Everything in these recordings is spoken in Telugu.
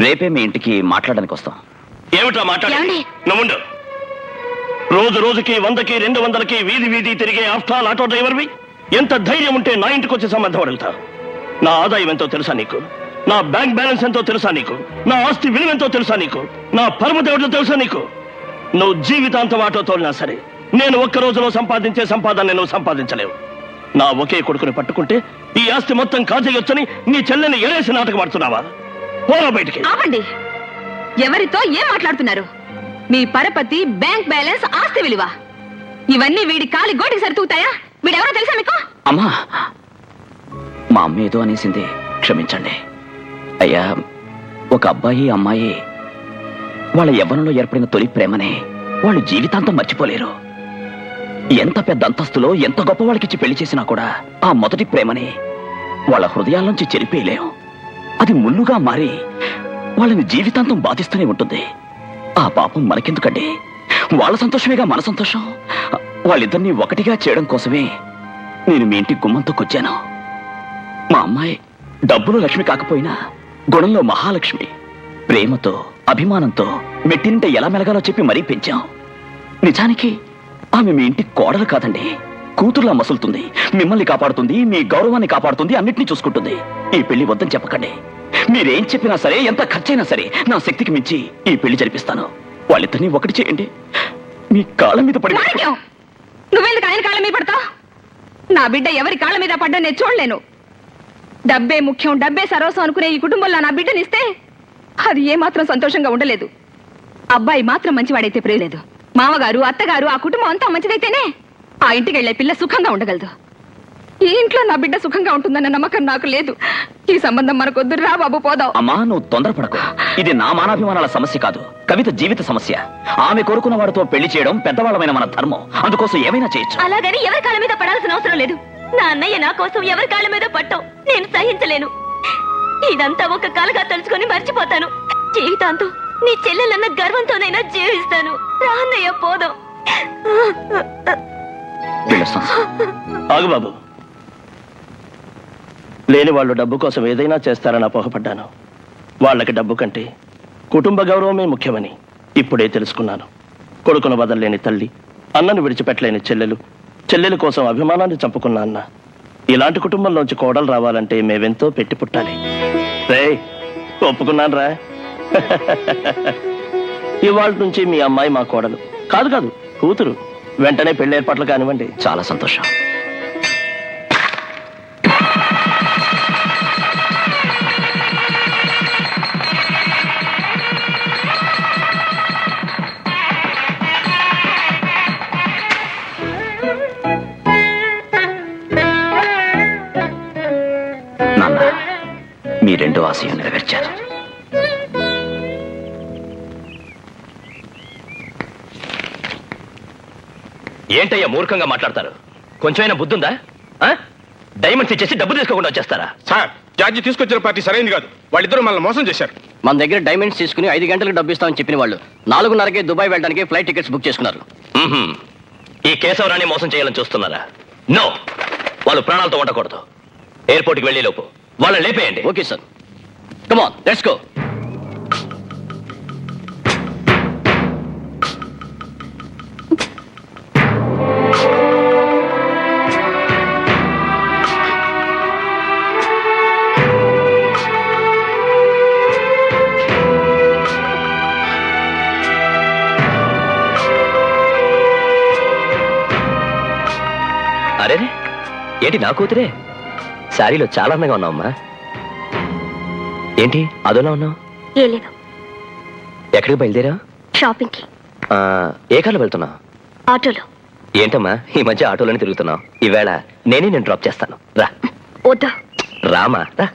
రేపే మీ ఇంటికి మాట్లాడడానికి వస్తాం. ఏమిటా మాట్లాడి? ఏమండి? నువ్వుండు. రోజు రోజుకి వందకి రెండు వందలకి వీధి వీధి తిరిగే ఆఫ్టాల్ ఆటో డ్రైవర్వి. ఎంత ధైర్యం ఉంటే నా ఇంటికి వచ్చి సంబంధం అడుగుతా. నా ఆదాయం ఎంతో తెలుసా నీకు? నా బ్యాంక్ బ్యాలెన్స్ ఎంతో తెలుసా నీకు? నా ఆస్తి విలువ ఎంతో తెలుసా నీకు? నా పరమదేవుడు తెలుసా నీకు? నువ్వు జీవితాంతం ఆటో తోలినా సరే నేను ఒక్క రోజులో సంపాదించే సంపాదన నువ్వు సంపాదించలేవు. నా ఒకే కొడుకుని పట్టుకుంటే ఈ ఆస్తి మొత్తం కాజేయొచ్చని నీ చెల్లెని ఎరేసి నాటకం ఆడుతున్నావా? పోరా బయటికి. ఆపండి. ఎవరితో ఏం మాట్లాడుతున్నారు? మీ పరపతి బ్యాంక్ బ్యాలెన్స్ ఆస్తి విలువ. ఇవన్నీ వీడి కాలి గోటికి సరితూగుతాయా? వీడెవరో తెలుసా మీకు? అమ్మా మా అమ్మ ఏదో అనేసింది. క్షమించండి. అయ్యా ఒక అబ్బాయి అమ్మాయి వాళ్ళ యవ్వనంలో ఏర్పడిన తొలి ప్రేమని వాళ్ళు జీవితాంతం మర్చిపోలేరు. ఎంత పెద్ద అంతస్తులో ఎంత గొప్ప వాళ్ళకిచ్చి పెళ్ళి చేసినా కూడా ఆ మొదటి ప్రేమని వాళ్ళ హృదయాల నుంచి చెరిపేయలేం. అది ముళ్ళుగా మారి వాళ్ళని జీవితాంతం బాధిస్తూనే ఉంటుంది. ఆ పాపం మనకెందుకండి? వాళ్ళ సంతోషమేగా మన సంతోషం? వాళ్ళిద్దరినీ ఒకటిగా చేయడం కోసమే నేను మీ ఇంటి గుమ్మంతోకొచ్చాను. మా అమ్మాయి డబ్బులో లక్ష్మి కాకపోయినా గుణంలో మహాలక్ష్మి. ప్రేమతో అభిమానంతో మెట్టినింట ఎలా మెలగాలో చెప్పి మరీ పెంచాం. నిజానికి ఆమె మీ ఇంటి కోడలు కాదండి. కూతుర్లా మసులుతుంది. మిమ్మల్ని కాపాడుతుంది మీ గౌరవాన్ని కాపాడుతుంది అన్నిటినీ చూసుకుంటుంది. ఈ పెళ్ళి వద్దని చెప్పకండి. మీరేం చెప్పినా సరే ఎంత ఖర్చైనా సరే నా శక్తికి మించి ఈ పెళ్ళి జరిపిస్తాను. వాళ్ళిద్దరినీ ఒకటి చేయండి. మీ కాళ్ళ మీద పడి నువ్వెందుకు ఆయన కాళ్ళ మీద పడతావు? నా బిడ్డ ఎవరి కాళ్ళ మీద పడ్డా నేను చూడలేను. డబ్బే ముఖ్యం డబ్బే సరోసం అనుకునే ఈ కుటుంబంలో నా బిడ్డనిస్తే అది ఏమాత్రం సంతోషంగా ఉండలేదు. అబ్బాయి మాత్రం మంచివాడైతే ప్రేలేదు మామగారు అత్తగారు ఆ కుటుంబం అంతా మంచిదైతేనే ఆ ఇంటికి వెళ్ళే పిల్ల సుఖంగా ఉండగలదు. ఈ ఇంట్లో నా బిడ్డ సుఖంగా ఉంటుందన్న నమ్మకం నాకు లేదు. ఈ సంబంధం మనకొద్దు. రా బాబు పోదాం. అమ్మా నువ్వు తొందరపడకు. ఇది నా మానాభిమానాల సమస్య కాదు. కవిత జీవిత సమస్య. ఆమె కోరుకున్న వాడితో పెళ్ళి చేయడం పెద్దవాళ్ళమైన మన ధర్మం. అందుకోసం ఏమైనా చేయొచ్చు. అలాగని ఎవరి కాళ్ళ మీద పడాల్సిన అవసరం లేదు. నా అన్నయ్య నా కోసం ఎవరి కాళ్ళ మీద పట్టం. నేను సహించలేను. ఇదంతా ఒక కలగా తలుచుకొని మర్చిపోతాను. జీవితాంతం నీ చెల్లెలన్న గర్వంతోనైనా జీవిస్తాను. రా అన్నయ్య పోదాం. వెళ్ళొస్తాం. ఆగు బాబు. లేని వాళ్ళు డబ్బు కోసం ఏదైనా చేస్తారని అపోహపడ్డాను. వాళ్ళకి డబ్బు కంటే కుటుంబ గౌరవమే ముఖ్యమని ఇప్పుడే తెలుసుకున్నాను. కొడుకును వదలలేని తల్లి అన్నను విడిచిపెట్టలేని చెల్లెలు చెల్లెల కోసం అభిమానాన్ని చంపుకున్న అన్న. ఇలాంటి కుటుంబంలోంచి కోడలు రావాలంటే మేవెంతో పెట్టి పుట్టాలి. రే ఒప్పుకున్నాను రా. ఇవాళ నుంచి మీ అమ్మాయి మా కోడలు. కాదు కాదు కూతురు. వెంటనే పెళ్ళి ఏర్పాట్లు కానివ్వండి. చాలా సంతోషం. నాన్న మీ రెండో ఆశయం నెరవేర్చారు. ఏంటయ్యా మూర్ఖంగా మాట్లాడతారు? కొంచెమైనా బుద్ధుందా? డైమండ్స్ ఇచ్చేసి డబ్బు తీసుకోకుండా వచ్చేస్తారా? సార్ జార్జి తీసుకొచ్చిన పార్టీ సరైంది కాదు. వాళ్ళిద్దరూ మనల్ని మోసం చేశారు. మన దగ్గర డైమండ్స్ తీసుకుని ఐదు గంటలకు డబ్బు ఇస్తామని చెప్పిన వాళ్ళు నాలుగున్నరకే దుబాయ్ వెళ్ళడానికి ఫ్లైట్ టికెట్స్ బుక్ చేసుకున్నారు. ఈ కేశవరాన్ని మోసం చేయాలని చూస్తున్నారా? నో! వాళ్ళు ప్రాణాలతో ఉండకూడదు. ఎయిర్పోర్ట్కి వెళ్ళే లోపు. వాళ్ళని లేపేయండి. Okay sir. Come on let's go అరే ఏంటి నా కూతురే? శారీలో చాలా అందంగా ఉన్నావమ్మా ఏంటి అదోలా ఉన్నావు? ఏ లేదు. ఎక్కడికి బయలుదేరా? షాపింగ్కి ఏ కార్లో వెళ్తున్నావు? ఆటోలో. ఏంటమ్మా ఈ మధ్య ఆటోలోనే తిరుగుతున్నావు? ఈవేళ నేనే నేను డ్రాప్ చేస్తాను. రా. వద్దా. రామా రా.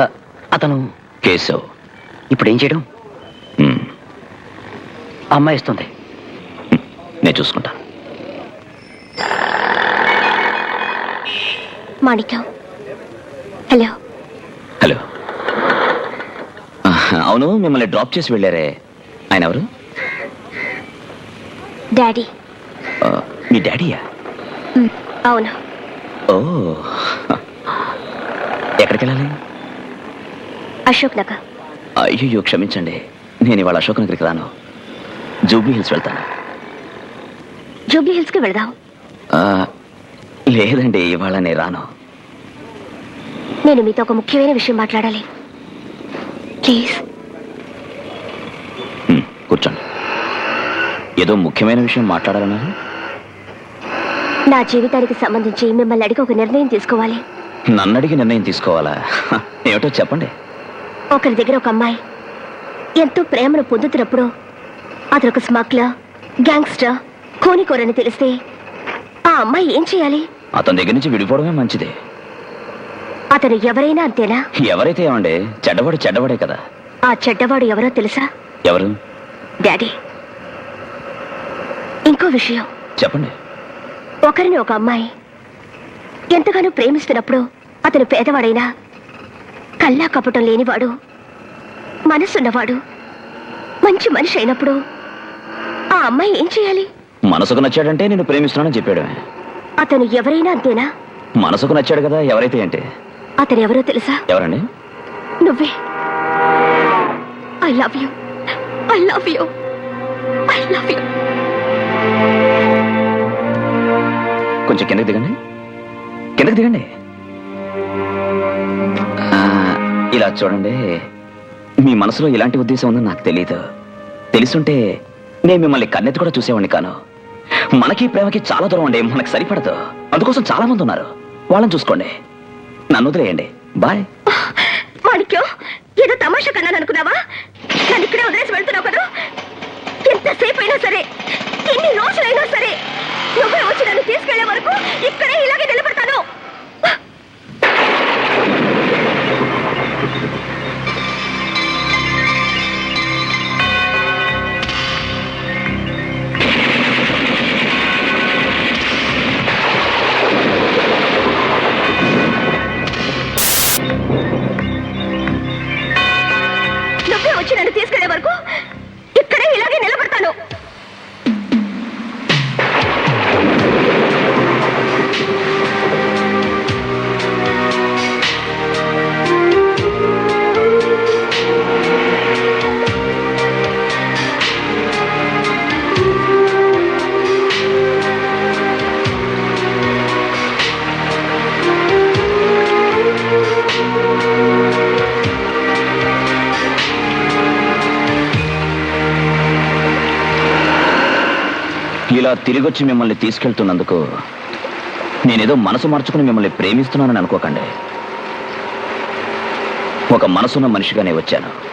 ఆ, అతను కేశవ్. ఇప్పుడు ఏం చేయడం? ఆ అమ్మాయి ఇస్తుంది నేను చూసుకుంటా. మాణిక్యం. హలో. హలో. ఆహ్, అవును మిమ్మల్ని డ్రాప్ చేసి వెళ్ళారే. ఆయన ఎవరు? డాడీ. ఆ, మీ డాడీయా? అవును. ఓ. ఎక్కడికి వెళ్ళాలి అశోక్ నగర్. అయ్యో క్షమించండి. నేను ఇవాళ అశోక్ నగర్కి రాను. జూబ్లీ హిల్స్ వెళ్తాను. జూబ్లీ హిల్స్కి వెళదాం. లేదండి ఇవాళ నేను రాను. నేను మీతో ఒక ముఖ్యమైన విషయం మాట్లాడాలి. ప్లీజ్. ఉమ్, కూర్చోండి. ఏదో ముఖ్యమైన విషయం మాట్లాడాలన్నారు నా జీవితానికి సంబంధించి మిమ్మల్ని అడిగి ఒక నిర్ణయం తీసుకోవాలి. నన్ను అడిగి నిర్ణయం తీసుకోవాలా? ఏమిటో చెప్పండి. ఒకరి దగ్గర ఒక అమ్మాయి ఎంతో ప్రేమను పొందుతున్నప్పుడు అతను ఒక స్మగ్లర్ గ్యాంగ్స్టర్ కోనికోరని తెలిస్తే ఆ అమ్మాయి ఏం చేయాలి? అతని దగ్గర నుంచి విడిపోవడమే మంచిది. అతను ఎవరైనా అంతేనా? ఎవరైతే ఏమండి చెడ్డవాడు చెడ్డవాడే కదా. ఆ చెడ్డవాడు ఎవరో తెలుసా? ఎవరు? డాడీ. ఇంకో విషయం. చెప్పండి. ఒకరిని ఒక అమ్మాయి ఎంతగానో ప్రేమిస్తున్నప్పుడు అతను పేదవాడైనా కల్లా కపటం లేనివాడు మనసున్నవాడు మంచి మనిషి అయినప్పుడు ఆ అమ్మాయి ఏం చేయాలి? మనసుకు నచ్చాడంటే నేను ప్రేమిస్తున్నానని చెప్పాడు. అతను ఎవరైనా అంతేనా? మనసుకు నచ్చాడు కదా ఎవరైతే ఏంటి అతను ఎవరో తెలుసా? ఎవరండి? నువ్వే. I love you I love you I love you కొంచెం కిందకి దిగండి. కిందకి దిగండి. ఆ, ఇలా చూడండి. మీ మనసులో ఇలాంటి ఉద్దేశం ఉందని నాకు తెలియదు తెలుసుంటే నేను మిమ్మల్ని కన్నెత్తి కూడా చూసేవాడిని కాను. మనకి ప్రేమకి చాలా దూరం అండి మనకు సరిపడదు. అందుకోసం చాలా మంది ఉన్నారు. వాళ్ళని చూసుకోండి. నన్ను వదిలేయండి. బాయ్. మాణిక్యం ఏదో తమాషా కన్నాను అనుకున్నావా నన్ను ఇక్కడే వదిలేసి వెళ్తున్నావు కదా? ఎంతసేపు అయినా సరే ఎన్ని రోజులైనా సరే నువ్వే వచ్చి నన్ను తీసుకెళ్ళే వరకు ఇక్కడే ఇలాగే తిరిగొచ్చి మిమ్మల్ని తీసుకెళ్తున్నందుకు నేనేదో మనసు మార్చుకుని మిమ్మల్ని ప్రేమిస్తున్నానని అనుకోకండి. ఒక మనసున్న మనిషిగానే వచ్చాను.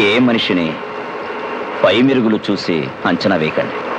ఏ మనిషిని పై మెరుగులు చూసి అంచనా వేయకండి.